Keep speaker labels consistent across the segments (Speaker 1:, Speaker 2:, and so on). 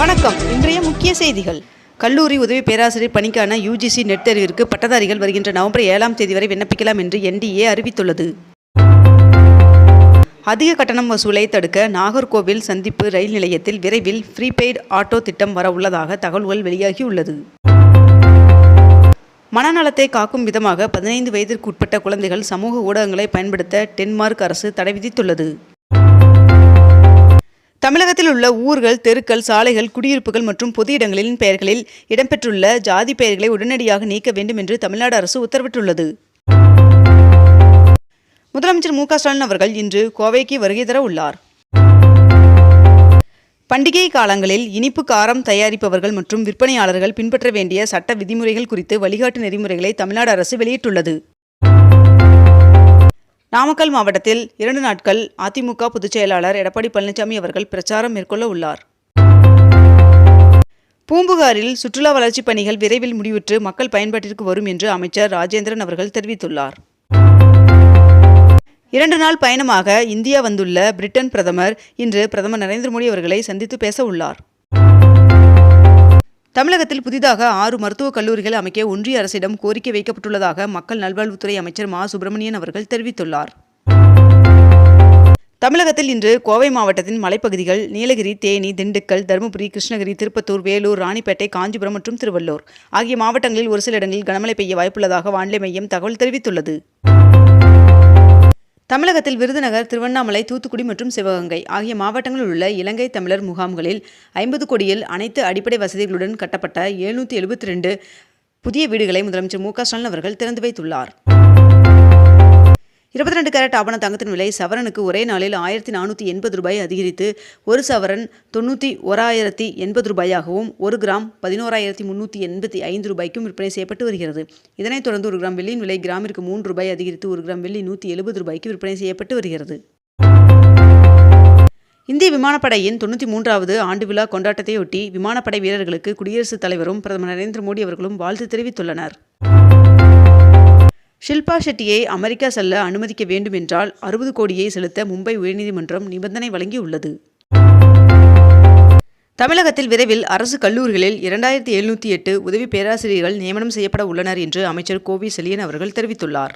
Speaker 1: வணக்கம் இன்றைய முக்கிய செய்திகள் கல்லூரி உதவி பேராசிரியர் பணிக்கான யூஜிசி நெட் தேர்விற்கு பட்டதாரிகள் வருகின்ற நவம்பர் ஏழாம் தேதி வரை விண்ணப்பிக்கலாம் என்று என்டிஏ அறிவித்துள்ளது அதிக கட்டணம் வசூலை தடுக்க நாகர்கோவில் சந்திப்பு ரயில் நிலையத்தில் விரைவில் ஃப்ரீபெய்டு ஆட்டோ திட்டம் வர உள்ளதாக தகவல்கள் வெளியாகியுள்ளது மனநலத்தை காக்கும் விதமாக பதினைந்து வயதிற்குட்பட்ட குழந்தைகள் சமூக ஊடகங்களை பயன்படுத்த டென்மார்க் அரசு தடை விதித்துள்ளது தமிழகத்தில் உள்ள ஊர்கள் தெருக்கள் சாலைகள் குடியிருப்புகள் மற்றும் பொது இடங்களின் பெயர்களில் இடம்பெற்றுள்ள ஜாதி பெயர்களை உடனடியாக நீக்க வேண்டும் என்று தமிழ்நாடு அரசு உத்தரவிட்டுள்ளது முதலமைச்சர் மு ஸ்டாலின் அவர்கள் இன்று கோவைக்கு வருகை தர உள்ளார் பண்டிகை காலங்களில் இனிப்பு காரம் தயாரிப்பவர்கள் மற்றும் விற்பனையாளர்கள் பின்பற்ற வேண்டிய சட்ட விதிமுறைகள் குறித்து வழிகாட்டு நெறிமுறைகளை தமிழ்நாடு அரசு வெளியிட்டுள்ளது நாமக்கல் மாவட்டத்தில் இரண்டு நாட்கள் அதிமுக பொதுச் செயலாளர் எடப்பாடி பழனிசாமி அவர்கள் பிரச்சாரம் மேற்கொள்ள உள்ளார் பூம்புகாரில் சுற்றுலா வளர்ச்சிப் பணிகள் விரைவில் முடிவுற்று மக்கள் பயன்பாட்டிற்கு வரும் என்று அமைச்சர் ராஜேந்திரன் அவர்கள் தெரிவித்துள்ளார் இரண்டு நாள் பயணமாக இந்தியா வந்துள்ள பிரிட்டன் பிரதமர் இன்று பிரதமர் நரேந்திர மோடி அவர்களை சந்தித்து பேச உள்ளார் தமிழகத்தில் புதிதாக ஆறு மருத்துவக் கல்லூரிகள் அமைக்க ஒன்றிய அரசிடம் கோரிக்கை வைக்கப்பட்டுள்ளதாக மக்கள் நல்வாழ்வுத்துறை அமைச்சர் மா சுப்பிரமணியன் அவர்கள் தெரிவித்துள்ளார் தமிழகத்தில் இன்று கோவை மாவட்டத்தின் மலைப்பகுதிகள் நீலகிரி தேனி திண்டுக்கல் தருமபுரி கிருஷ்ணகிரி திருப்பத்தூர் வேலூர் ராணிப்பேட்டை காஞ்சிபுரம் மற்றும் திருவள்ளூர் ஆகிய மாவட்டங்களில் ஒரு சில இடங்களில் கனமழை பெய்ய வாய்ப்புள்ளதாக வானிலை மையம் தகவல் தெரிவித்துள்ளது தமிழகத்தில் விருதுநகர் திருவண்ணாமலை தூத்துக்குடி மற்றும் சிவகங்கை ஆகிய மாவட்டங்களில் உள்ள இலங்கை தமிழர் முகாம்களில் ஐம்பது கோடியில் அனைத்து அடிப்படை வசதிகளுடன் கட்டப்பட்ட எழுநூற்றி எழுபத்தி ரெண்டு புதிய வீடுகளை முதலமைச்சர் மு க ஸ்டாலின் அவர்கள் திறந்து வைத்துள்ளார் இருபத்தி ரெண்டு கேரட் ஆபண தங்கத்தின் விலை சவரனுக்கு ஒரே நாளில் ஆயிரத்தி நானூற்றி எண்பது ரூபாய் அதிகரித்து ஒரு சவரன் தொண்ணூற்றி ஓராயிரத்தி எண்பது ரூபாயாகவும் ஒரு கிராம் பதினோராயிரத்தி முந்நூற்றி எண்பத்தி ஐந்து ரூபாய்க்கும் விற்பனை செய்யப்பட்டு வருகிறது இதனைத் தொடர்ந்து ஒரு கிராம் வெள்ளியின் விலை கிராமிற்கு மூன்று ரூபாய் அதிகரித்து ஒரு கிராம் வெள்ளி நூற்றி எழுபது ரூபாய்க்கு விற்பனை செய்யப்பட்டு வருகிறது இந்திய விமானப்படையின் தொண்ணூற்றி மூன்றாவது ஆண்டு விழா கொண்டாட்டத்தையொட்டி விமானப்படை வீரர்களுக்கு குடியரசுத் தலைவரும் பிரதமர் நரேந்திர மோடி அவர்களும் வாழ்த்து தெரிவித்துள்ளனர் ஷில்பா ஷெட்டியை அமெரிக்கா செல்ல அனுமதிக்க வேண்டும் என்றால் அறுபது கோடியை செலுத்த மும்பை உயர்நீதிமன்றம் நிபந்தனை வழங்கியுள்ளது தமிழகத்தில் விரைவில் அரசு கல்லூரிகளில் இரண்டாயிரத்தி எழுநூற்றி எட்டு உதவி பேராசிரியர்கள் நியமனம் செய்யப்பட உள்ளனர் என்று அமைச்சர் கோவி செலியன் அவர்கள் தெரிவித்துள்ளார்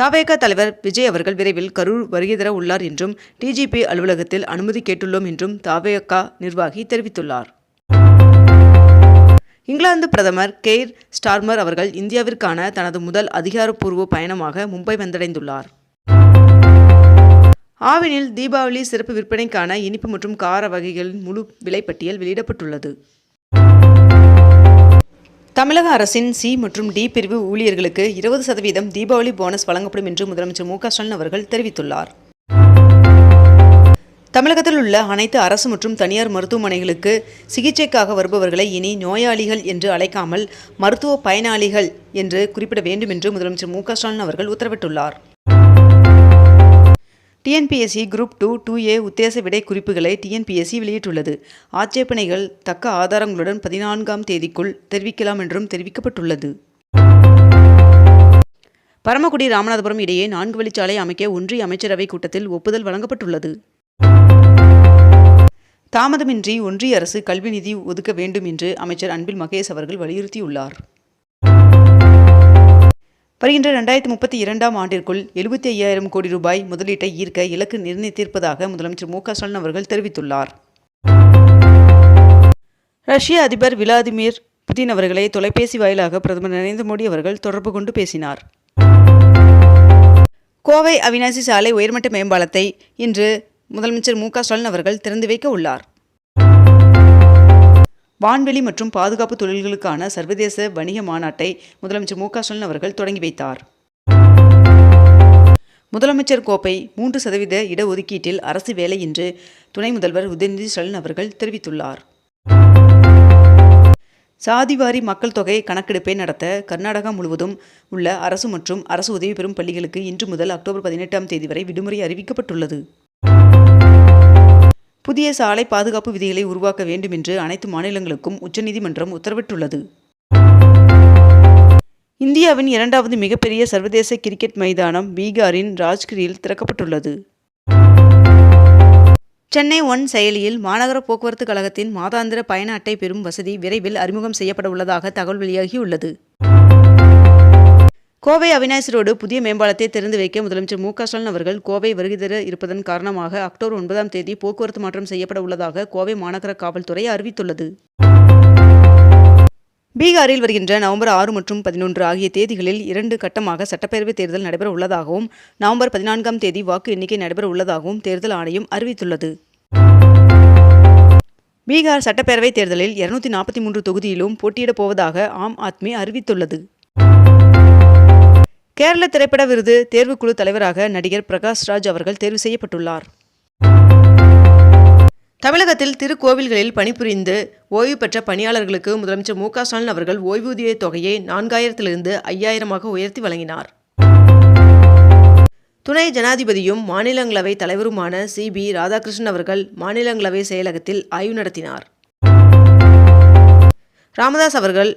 Speaker 1: தவேக தலைவர் விஜய் அவர்கள் விரைவில் கரூர் வருகை தர உள்ளார் என்றும் டிஜிபி அலுவலகத்தில் அனுமதி கேட்டுள்ளோம் என்றும் தாவேகா நிர்வாகி தெரிவித்துள்ளார் இங்கிலாந்து பிரதமர் கெய்ர் ஸ்டார்மர் அவர்கள் இந்தியாவிற்கான தனது முதல் அதிகாரப்பூர்வ பயணமாக மும்பை வந்தடைந்துள்ளார் ஆவினில் தீபாவளி சிறப்பு விற்பனைக்கான இனிப்பு மற்றும் கார வகைகளின் முழு விலைப்பட்டியல் வெளியிடப்பட்டுள்ளது தமிழக அரசின் சி மற்றும் டி பிரிவு ஊழியர்களுக்கு இருபது சதவீதம் தீபாவளி போனஸ் வழங்கப்படும் என்று முதலமைச்சர் மு ஸ்டாலின் அவர்கள் தெரிவித்துள்ளார் தமிழகத்தில் உள்ள அனைத்து அரசு மற்றும் தனியார் மருத்துவமனைகளுக்கு சிகிச்சைக்காக வருபவர்களை இனி நோயாளிகள் என்று அழைக்காமல் மருத்துவ பயனாளிகள் என்று குறிப்பிட வேண்டும் என்று முதலமைச்சர் மு ஸ்டாலின் அவர்கள் உத்தரவிட்டுள்ளார் TNPSC group two two A உத்தேச விடை குறிப்புகளை டிஎன்பிஎஸ்சி வெளியிட்டுள்ளது ஆட்சேபனைகள் தக்க ஆதாரங்களுடன் பதினான்காம் தேதிக்குள் தெரிவிக்கலாம் என்றும் தெரிவிக்கப்பட்டுள்ளது பரமக்குடி ராமநாதபுரம் இடையே நான்கு வழிச்சாலை அமைக்க ஒன்றிய அமைச்சரவை கூட்டத்தில் ஒப்புதல் வழங்கப்பட்டுள்ளது தாமதமின்றி ஒன்றிய அரசு கல்வி நிதி ஒதுக்க வேண்டும் என்று அமைச்சர் அன்பில் மகேஷ் அவர்கள் வலியுறுத்தியுள்ளார் வருகின்ற ரெண்டாயிரத்தி முப்பத்தி இரண்டாம் ஆண்டிற்குள் எழுபத்தி ஐயாயிரம் கோடி ரூபாய் முதலீட்டை ஈர்க்க இலக்கு நிர்ணயித்திருப்பதாக முதலமைச்சர் மு க ஸ்டாலின் அவர்கள் தெரிவித்துள்ளார் ரஷ்ய அதிபர் விளாதிமிர் புதின் அவர்களை தொலைபேசி வாயிலாக பிரதமர் நரேந்திர மோடி அவர்கள் தொடர்பு கொண்டு பேசினார் கோவை அவினாசி சாலை உயர்மட்ட மேம்பாலத்தை இன்று முதலமைச்சர் மு ஸ்டாலின் அவர்கள் திறந்து வைக்க உள்ளார் வான்வெளி மற்றும் பாதுகாப்பு தொழில்களுக்கான சர்வதேச வணிக மாநாட்டை முதலமைச்சர் மு ஸ்டாலின் அவர்கள் தொடங்கி வைத்தார் முதலமைச்சர் கோப்பை மூன்று சதவீத இடஒதுக்கீட்டில் அரசு வேலை என்று துணை முதல்வர் உதயநிதி ஸ்டாலின் அவர்கள் தெரிவித்துள்ளார் சாதிவாரி மக்கள் தொகை கணக்கெடுப்பை நடத்த கர்நாடகா முழுவதும் உள்ள அரசு மற்றும் அரசு உதவி பெறும் பள்ளிகளுக்கு இன்று முதல் அக்டோபர் பதினெட்டாம் தேதி வரை விடுமுறை அறிவிக்கப்பட்டுள்ளது புதிய சாலை பாதுகாப்பு விதிகளை உருவாக்க வேண்டும் என்று அனைத்து மாநிலங்களுக்கும் உச்சநீதிமன்றம் உத்தரவிட்டுள்ளது இந்தியாவின் இரண்டாவது மிகப்பெரிய சர்வதேச கிரிக்கெட் மைதானம் பீகாரின் ராஜ்கிரியில் திறக்கப்பட்டுள்ளது சென்னை ஒன் செயலியில் மாநகர போக்குவரத்து கழகத்தின் மாதாந்திர பயண அட்டை பெறும் வசதி விரைவில் அறிமுகம் செய்யப்பட உள்ளதாக தகவல் வெளியாகியுள்ளது கோவை அவினாசி ரோடு புதிய மேம்பாலத்தை திறந்து வைக்க முதலமைச்சர் மு ஸ்டாலின் அவர்கள் கோவை வருகை தர இருப்பதன் காரணமாக அக்டோபர் ஒன்பதாம் தேதி போக்குவரத்து மாற்றம் செய்யப்பட உள்ளதாக கோவை மாநகர காவல்துறை அறிவித்துள்ளது பீகாரில் வருகின்ற நவம்பர் ஆறு மற்றும் பதினொன்று ஆகிய தேதிகளில் இரண்டு கட்டமாக சட்டப்பேரவைத் தேர்தல் நடைபெற உள்ளதாகவும் நவம்பர் பதினான்காம் தேதி வாக்கு எண்ணிக்கை நடைபெற உள்ளதாகவும் தேர்தல் ஆணையம் அறிவித்துள்ளது பீகார் சட்டப்பேரவைத் தேர்தலில் இருநூத்தி நாற்பத்தி மூன்று தொகுதியிலும் போட்டியிடப் போவதாக ஆம் ஆத்மி அறிவித்துள்ளது கேரள திரைப்பட விருது தேர்வுக்குழு தலைவராக நடிகர் பிரகாஷ் ராஜ் அவர்கள் தேர்வு செய்யப்பட்டுள்ளார் தமிழகத்தில் திருக்கோவில்களில் பணிபுரிந்து ஓய்வு பெற்ற பணியாளர்களுக்கு முதலமைச்சர் மு ஸ்டாலின் அவர்கள் ஓய்வூதிய தொகையை நான்காயிரத்திலிருந்து ஐயாயிரமாக உயர்த்தி வழங்கினார் துணை ஜனாதிபதியும் மாநிலங்களவை தலைவருமான சி பி ராதாகிருஷ்ணன் அவர்கள் மாநிலங்களவை செயலகத்தில் ஆய்வு நடத்தினார் ராமதாஸ் அவர்கள்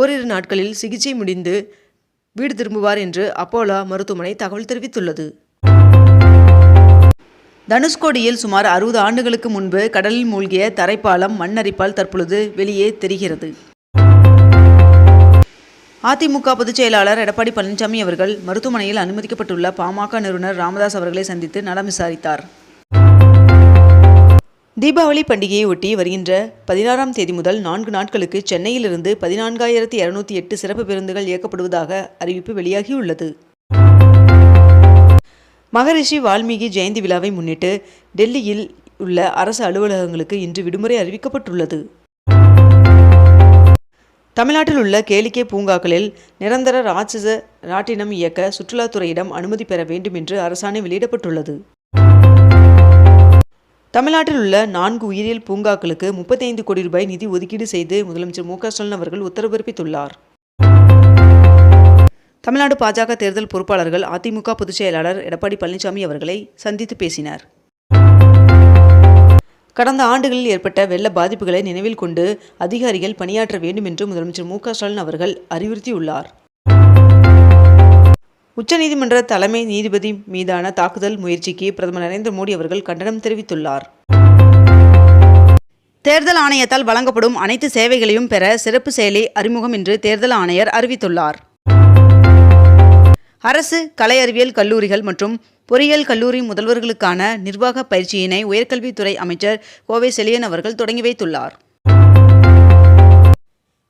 Speaker 1: ஓரிரு நாட்களில் சிகிச்சை முடிந்து வீடு திரும்புவார் என்று அப்போலோ மருத்துவமனை தகவல் தெரிவித்துள்ளது தனுஷ்கோடியில் சுமார் அறுபது ஆண்டுகளுக்கு முன்பு கடலில் மூழ்கிய தரைப்பாலம் மண்ணரிப்பால் தற்பொழுது வெளியே தெரிகிறது அதிமுக பொதுச் செயலாளர் எடப்பாடி பழனிசாமி அவர்கள் மருத்துவமனையில் அனுமதிக்கப்பட்டுள்ள பாமக நிறுவனர் ராமதாஸ் அவர்களை சந்தித்து நலம் விசாரித்தார் தீபாவளி பண்டிகையை ஒட்டி வருகின்ற பதினாறாம் தேதி முதல் நான்கு நாட்களுக்கு சென்னையிலிருந்து பதினான்காயிரத்தி இருநூத்தி எட்டு சிறப்பு பேருந்துகள் இயக்கப்படுவதாக அறிவிப்பு வெளியாகியுள்ளது மகரிஷி வால்மீகி ஜெயந்தி விழாவை முன்னிட்டு டெல்லியில் உள்ள அரசு அலுவலகங்களுக்கு இன்று விடுமுறை அறிவிக்கப்பட்டுள்ளது தமிழ்நாட்டில் உள்ள கேளிக்கை பூங்காக்களில் நிரந்தர ராட்சச ராட்டினம் இயக்க சுற்றுலாத்துறையிடம் அனுமதி பெற வேண்டும் என்று அரசாணை வெளியிடப்பட்டுள்ளது தமிழ்நாட்டில் உள்ள நான்கு உயிரியல் பூங்காக்களுக்கு முப்பத்தைந்து கோடி ரூபாய் நிதி ஒதுக்கீடு செய்து முதலமைச்சர் மு ஸ்டாலின் அவர்கள் உத்தரவு பிறப்பித்துள்ளார் தமிழ்நாடு பாஜக தேர்தல் பொறுப்பாளர்கள் அதிமுக பொதுச் செயலாளர் எடப்பாடி பழனிசாமி அவர்களை சந்தித்து பேசினார் கடந்த ஆண்டுகளில் ஏற்பட்ட வெள்ள பாதிப்புகளை நினைவில் கொண்டு அதிகாரிகள் பணியாற்ற வேண்டும் என்று முதலமைச்சர் மு ஸ்டாலின் அவர்கள் அறிவுறுத்தியுள்ளார் உச்சநீதிமன்ற தலைமை நீதிபதி மீதான தாக்குதல் முயற்சிக்கு பிரதமர் நரேந்திர மோடி அவர்கள் கண்டனம் தெரிவித்துள்ளார் தேர்தல் ஆணையத்தால் வழங்கப்படும் அனைத்து சேவைகளையும் பெற சிறப்பு செயலி அறிமுகம் என்று தேர்தல் ஆணையர் அறிவித்துள்ளார் அரசு கலை அறிவியல் கல்லூரிகள் மற்றும் பொறியியல் கல்லூரி முதல்வர்களுக்கான நிர்வாக பயிற்சியினை உயர்கல்வித்துறை அமைச்சர் கோவை செலியன் அவர்கள் தொடங்கி வைத்துள்ளார்